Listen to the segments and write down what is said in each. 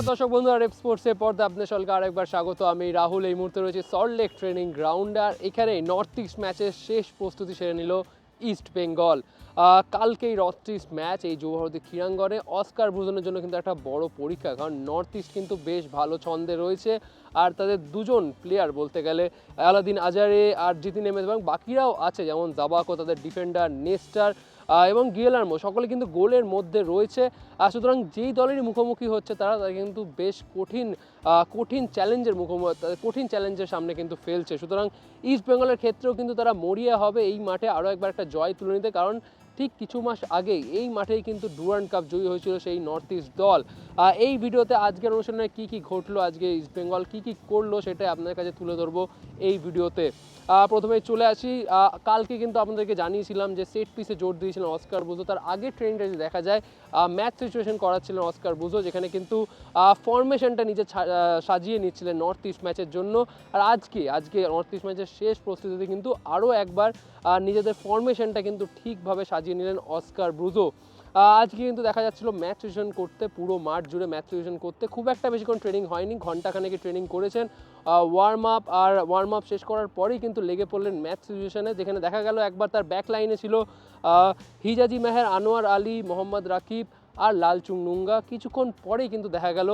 দর্শক বন্ধুরা রেপ স্পোর্টসের পর্দা আপনাদের সকলকে আরেকবার স্বাগত। আমি রাহুল এই মুহূর্তে রয়েছে সল্ট লেক ট্রেনিং গ্রাউন্ড আর এখানে নর্থ ইস্ট ম্যাচের শেষ প্রস্তুতি সেরে নিল ইস্ট বেঙ্গল আহ, কালকে এই নর্থ ইস্ট ম্যাচ এই যুবভারতী ক্রীড়াঙ্গনে অস্কার ব্রুজনের জন্য কিন্তু একটা বড় পরীক্ষা কারণ নর্থ ইস্ট কিন্তু বেশ ভালো ছন্দে রয়েছে আর তাদের দুজন প্লেয়ার বলতে গেলে আলাদিন আজারে আর জিতিন এমএস এবং বাকিরাও আছে যেমন জাবাকো তাদের ডিফেন্ডার নেস্টার এবং গিয়েলার্মো সকলে কিন্তু গোলের মধ্যে রয়েছে। সুতরাং যেই দলেরই মুখোমুখি হচ্ছে তারা তারা কিন্তু বেশ কঠিন কঠিন চ্যালেঞ্জের মুখোমুখি কঠিন চ্যালেঞ্জের সামনে কিন্তু ফেলছে। সুতরাং ইস্ট বেঙ্গলের ক্ষেত্রেও কিন্তু তারা মরিয়া হবে এই মাঠে আরও একবার একটা জয় তুলে নিতে, কারণ ঠিক কিছু মাস আগেই এই মাঠেই কিন্তু ডুরান্ড কাপ জয়ী হয়েছিল সেই নর্থ ইস্ট দল। এই ভিডিওতে আজকের অনুষ্ঠানে কী কী ঘটলো, আজকে ইস্ট বেঙ্গল কী কী করল সেটাই আপনাদের কাছে তুলে ধরবো এই ভিডিওতে। প্রথমে চলে আসি কালকে কিন্তু আপনাদেরকে জানিয়েছিলাম যে সেট পিসে জোর দিয়েছিলেন অস্কার বুজো। তার আগে ট্রেনটা যদি দেখা যায় ম্যাচ সিচুয়েশন করাচ্ছিলেন অস্কার বুজো, যেখানে কিন্তু ফরমেশনটা নিজে সাজিয়ে নিচ্ছিলেন নর্থ ইস্ট ম্যাচের জন্য। আর আজকে আজকে নর্থ ইস্ট ম্যাচের শেষ প্রস্তুতিতে কিন্তু আরও একবার নিজেদের ফরমেশনটা কিন্তু ঠিকভাবে সাজিয়ে নিলেন অস্কার ব্রুজো। আজকে কিন্তু দেখা যাচ্ছিল ম্যাচ সিচুয়েশন করতে, পুরো মাঠ জুড়ে ম্যাচ সিচুয়েশন করতে। খুব একটা বেশিক্ষণ ট্রেনিং হয়নি ঘন্টাখানেকে ট্রেনিং করেছেন। ওয়ার্ম আপ আর ওয়ার্ম আপ শেষ করার পরেই কিন্তু লেগে পড়লেন ম্যাচ সিচুয়েশনে যেখানে দেখা গেল একবার তার ব্যাক লাইনে ছিল হিজাজি মেহের, আনোয়ার আলী, মোহাম্মদ রাকিব আর লালচুং নুঙ্গা কিছুক্ষণ পরেই কিন্তু দেখা গেল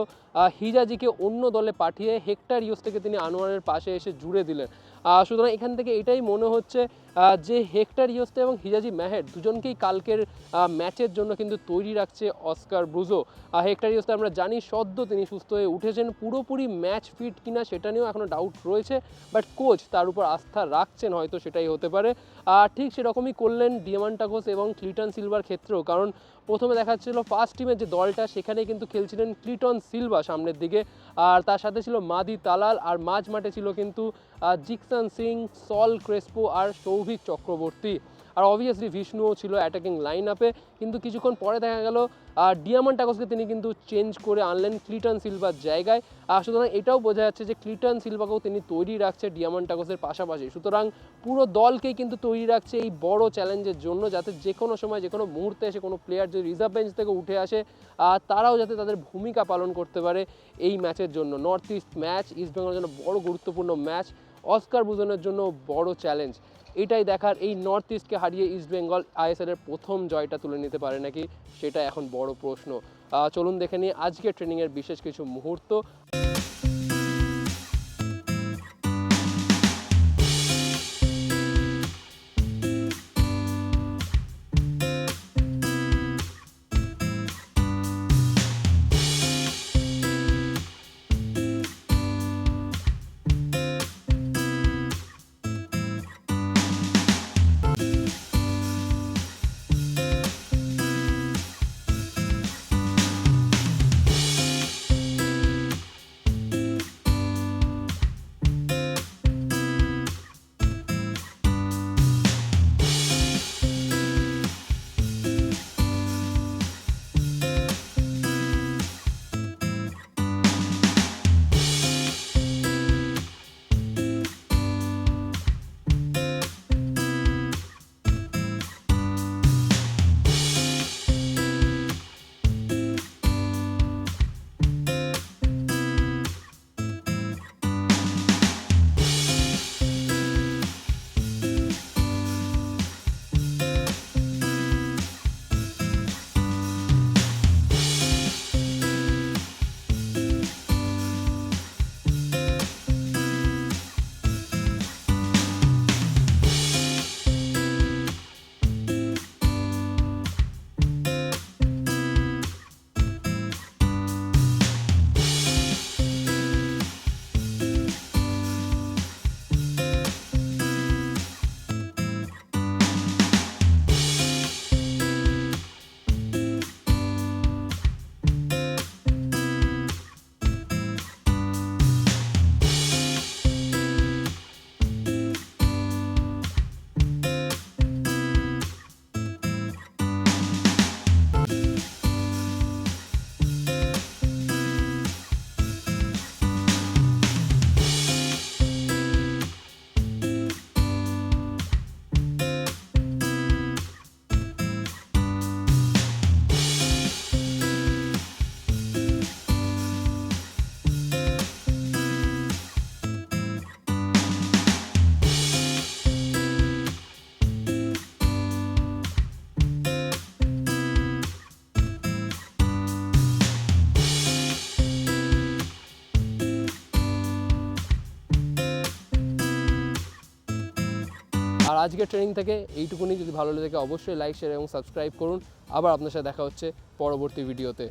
হিজাজিকে অন্য দলে পাঠিয়ে হেক্টর ইউস থেকে তিনি আনোয়ারের পাশে এসে জুড়ে দিলেন। সুতরাং এখান থেকে এটাই মনে হচ্ছে যে হেক্টর ইউস্তে এবং হিজাজি মেহের দুজনকেই কালকের ম্যাচের জন্য কিন্তু তৈরি রাখছে অস্কার ব্রুজো। হেক্টর ইউস্তে আমরা জানি সদ্য তিনি সুস্থ হয়ে উঠেছেন। পুরোপুরি ম্যাচ ফিট কিনা সেটা নিয়েও এখনও ডাউট রয়েছে বাট কোচ তার উপর আস্থা রাখছেন হয়তো সেটাই হতে পারে। আর ঠিক সেরকমই করলেন ডিয়ামান্টাকোস এবং ক্লিটন সিলভার ক্ষেত্রেও, কারণ প্রথমে দেখাচ্ছিল ফার্স্ট টিমের যে দলটা, সেখানে কিন্তু খেলছিলেন ক্লিটন সিলভা সামনের দিকে। আর তার সাথে ছিল মাদি তালাল, আর মাঝ মাঠে ছিল কিন্তু জিকসান সিং, সল ক্রেসপো আর সৌভিক চক্রবর্তী। আর অবভিয়াসলি বিষ্ণুও ছিল অ্যাটাকিং লাইন আপে কিন্তু কিছুক্ষণ পরে দেখা গেল ডিয়ামন্ড টাকসকে তিনি কিন্তু চেঞ্জ করে আনলেন ক্লিটন সিলভার জায়গায়। সুতরাং এটাও বোঝা যাচ্ছে যে ক্লিটন সিলভাকেও তিনি তৈরি রাখছে ডিয়ামন্ড টাকসের পাশাপাশি। সুতরাং পুরো দলকেই কিন্তু তৈরি রাখছে এই বড় চ্যালেঞ্জের জন্য, যাতে যে কোনো সময়, যে কোনো মুহূর্তে এসে কোনো প্লেয়ার যদি রিজার্ভ বেঞ্চ থেকে উঠে আসে তারাও যাতে তাদের ভূমিকা পালন করতে পারে এই ম্যাচের জন্য। নর্থ ইস্ট ম্যাচ ইস্ট বেঙ্গলের জন্য বড় গুরুত্বপূর্ণ ম্যাচ অস্কার বুজনের জন্য বড় চ্যালেঞ্জ। এটাই দেখার এই নর্থ ইস্টকে হারিয়ে ইস্ট বেঙ্গল আইএসএল এর প্রথম জয়টা তুলে নিতে পারে নাকি, সেটা এখন বড় প্রশ্ন। চলুন দেখে নিই আজকে ট্রেনিংয়ের বিশেষ কিছু মুহূর্ত। আজকের ট্রেনিং থেকে এইটুকুনি। যদি ভালো লেগে থাকে, অবশ্যই লাইক শেয়ার এবং সাবস্ক্রাইব করুন। আবার আপনার সাথে দেখা হচ্ছে পরবর্তী ভিডিওতে